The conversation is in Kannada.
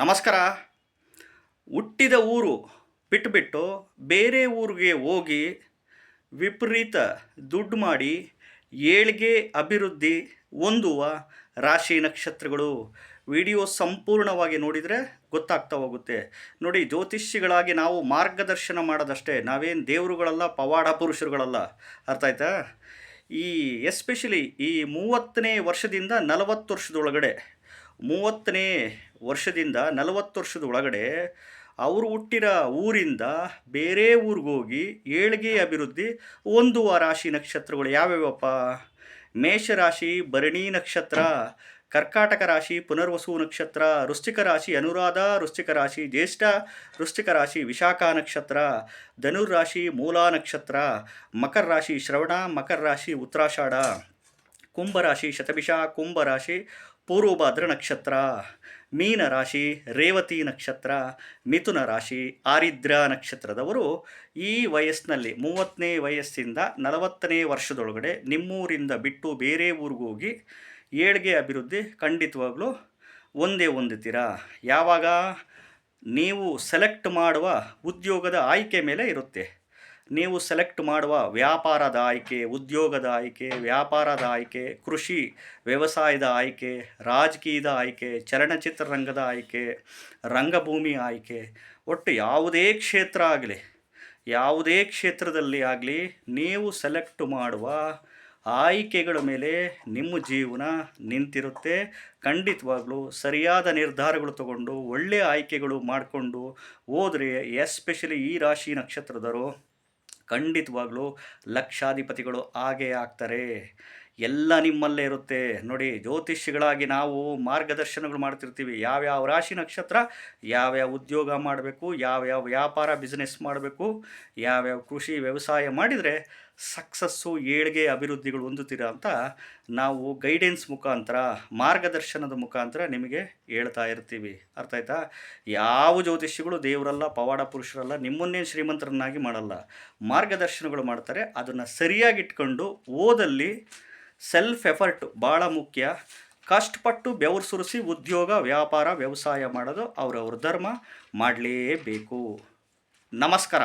ನಮಸ್ಕಾರ. ಹುಟ್ಟಿದ ಊರು ಬಿಟ್ಟುಬಿಟ್ಟು ಬೇರೆ ಊರಿಗೆ ಹೋಗಿ ವಿಪರೀತ ದುಡ್ಡು ಮಾಡಿ ಏಳಿಗೆ ಅಭಿವೃದ್ಧಿ ಹೊಂದುವ ರಾಶಿ ನಕ್ಷತ್ರಗಳು. ವಿಡಿಯೋ ಸಂಪೂರ್ಣವಾಗಿ ನೋಡಿದರೆ ಗೊತ್ತಾಗ್ತಾ ಹೋಗುತ್ತೆ. ನೋಡಿ ಜ್ಯೋತಿಷಿಗಳಾಗಿ ನಾವು ಮಾರ್ಗದರ್ಶನ ಮಾಡೋದಷ್ಟೇ. ನಾವೇನು ದೇವರುಗಳಲ್ಲ, ಪವಾಡ ಪುರುಷರುಗಳಲ್ಲ. ಅರ್ಥ ಆಯ್ತಾ? ಈ, ಎಸ್ಪೆಷಲಿ ಈ ಮೂವತ್ತನೇ ವರ್ಷದಿಂದ ನಲವತ್ತು ವರ್ಷದೊಳಗಡೆ ಮೂವತ್ತನೇ ವರ್ಷದಿಂದ ನಲವತ್ತು ವರ್ಷದ ಒಳಗಡೆ ಅವರು ಹುಟ್ಟಿರೋ ಊರಿಂದ ಬೇರೆ ಊರಿಗೆ ಹೋಗಿ ಏಳಿಗೆ ಅಭಿವೃದ್ಧಿ ಹೊಂದುವ ರಾಶಿ ನಕ್ಷತ್ರಗಳು ಯಾವ್ಯಾವಪ್ಪ? ಮೇಷರಾಶಿ, ಭರಣಿ ನಕ್ಷತ್ರ, ಕರ್ಕಾಟಕ ರಾಶಿ, ಪುನರ್ವಸು ನಕ್ಷತ್ರ, ವೃಶ್ಚಿಕ ರಾಶಿ, ಅನುರಾಧ, ವೃಶ್ಚಿಕ ರಾಶಿ, ಜ್ಯೇಷ್ಠ, ವೃಶ್ಚಿಕ ರಾಶಿ, ವಿಶಾಖ ನಕ್ಷತ್ರ ಧನುರಾಶಿ ಮೂಲಾ ನಕ್ಷತ್ರ, ಮಕರ ರಾಶಿ, ಶ್ರವಣ, ಮಕರ ರಾಶಿ, ಉತ್ತರಾಷಾಢ ಕುಂಭರಾಶಿ ಶತಭಿಷ ಕುಂಭರಾಶಿ ಪೂರ್ವಭಾದ್ರ ನಕ್ಷತ್ರ, ಮೀನ ರಾಶಿ, ರೇವತಿ ನಕ್ಷತ್ರ, ಮಿಥುನ ರಾಶಿ ಆರಿದ್ರ ನಕ್ಷತ್ರದವರು ಈ ವಯಸ್ಸಿನಲ್ಲಿ, ಮೂವತ್ತನೇ ವಯಸ್ಸಿಂದ ನಲವತ್ತನೇ ವರ್ಷದೊಳಗಡೆ ನಿಮ್ಮೂರಿಂದ ಬಿಟ್ಟು ಬೇರೆ ಊರಿಗೆ ಹೋಗಿ ಏಳಿಗೆ ಅಭಿವೃದ್ಧಿ ಖಂಡಿತವಾಗ್ಲೂ ಒಂದೇ ಹೊಂದುತ್ತೀರಾ? ಯಾವಾಗ? ನೀವು ಸೆಲೆಕ್ಟ್ ಮಾಡುವ ಉದ್ಯೋಗದ ಆಯ್ಕೆ ಮೇಲೆ ಇರುತ್ತೆ. ನೀವು ಸೆಲೆಕ್ಟ್ ಮಾಡುವ ವ್ಯಾಪಾರದ ಆಯ್ಕೆ, ಉದ್ಯೋಗದ ಆಯ್ಕೆ, ವ್ಯಾಪಾರದ ಆಯ್ಕೆ, ಕೃಷಿ, ವ್ಯವಸಾಯದ ಆಯ್ಕೆ, ರಾಜಕೀಯದ ಆಯ್ಕೆ ಚಲನಚಿತ್ರರಂಗದ ಆಯ್ಕೆ, ರಂಗಭೂಮಿ ಆಯ್ಕೆ, ಒಟ್ಟು ಯಾವುದೇ ಕ್ಷೇತ್ರ ಆಗಲಿ, ಯಾವುದೇ ಕ್ಷೇತ್ರದಲ್ಲಿ ಆಗಲಿ ನೀವು ಸೆಲೆಕ್ಟ್ ಮಾಡುವ ಆಯ್ಕೆಗಳ ಮೇಲೆ ನಿಮ್ಮ ಜೀವನ ನಿಂತಿರುತ್ತೆ. ಖಂಡಿತವಾಗ್ಲೂ ಸರಿಯಾದ ನಿರ್ಧಾರಗಳು ತಗೊಂಡು ಒಳ್ಳೆಯ ಆಯ್ಕೆಗಳು ಮಾಡಿಕೊಂಡು ಹೋದರೆ, ಎಸ್ಪೆಷಲಿ ಈ ರಾಶಿ ನಕ್ಷತ್ರದವರು ಖಂಡಿತವಾಗ್ಲೂ ಲಕ್ಷಾಧಿಪತಿಗಳು ಆಗೇ ಆಗ್ತಾರೆ. ಎಲ್ಲ ನಿಮ್ಮಲ್ಲೇ ಇರುತ್ತೆ. ನೋಡಿ, ಜ್ಯೋತಿಷ್ಯಗಳಾಗಿ ನಾವು ಮಾರ್ಗದರ್ಶನಗಳು ಮಾಡ್ತಿರ್ತೀವಿ. ಯಾವ್ಯಾವ ರಾಶಿ ನಕ್ಷತ್ರ ಯಾವ್ಯಾವ ಉದ್ಯೋಗ ಮಾಡಬೇಕು, ಯಾವ್ಯಾವ ವ್ಯಾಪಾರ ಬಿಸ್ನೆಸ್ ಮಾಡಬೇಕು, ಯಾವ್ಯಾವ ಕೃಷಿ ವ್ಯವಸಾಯ ಮಾಡಿದರೆ ಸಕ್ಸಸ್ಸು ಏಳಿಗೆ ಅಭಿವೃದ್ಧಿಗಳು ಹೊಂದುತ್ತೀರ ಅಂತ ನಾವು ಗೈಡೆನ್ಸ್ ಮುಖಾಂತರ, ಮಾರ್ಗದರ್ಶನದ ಮುಖಾಂತರ ನಿಮಗೆ ಹೇಳ್ತಾ ಇರ್ತೀವಿ. ಅರ್ಥ ಆಯ್ತಾ? ಯಾವ ಜ್ಯೋತಿಷಿಗಳು ದೇವರಲ್ಲ, ಪವಾಡ ಪುರುಷರಲ್ಲ, ನಿಮ್ಮನ್ನೇ ಶ್ರೀಮಂತರನ್ನಾಗಿ ಮಾಡಲ್ಲ. ಮಾರ್ಗದರ್ಶನಗಳು ಮಾಡ್ತಾರೆ. ಅದನ್ನು ಸರಿಯಾಗಿಟ್ಕೊಂಡು ಓದಲ್ಲಿ ಸೆಲ್ಫ್ ಎಫರ್ಟ್ ಭಾಳ ಮುಖ್ಯ. ಕಷ್ಟಪಟ್ಟು ಬೆವರು ಸುರಿಸಿ ಉದ್ಯೋಗ, ವ್ಯಾಪಾರ, ವ್ಯವಸಾಯ ಮಾಡೋದು ಅವರವ್ರ ಧರ್ಮ. ಮಾಡಲೇಬೇಕು. ನಮಸ್ಕಾರ.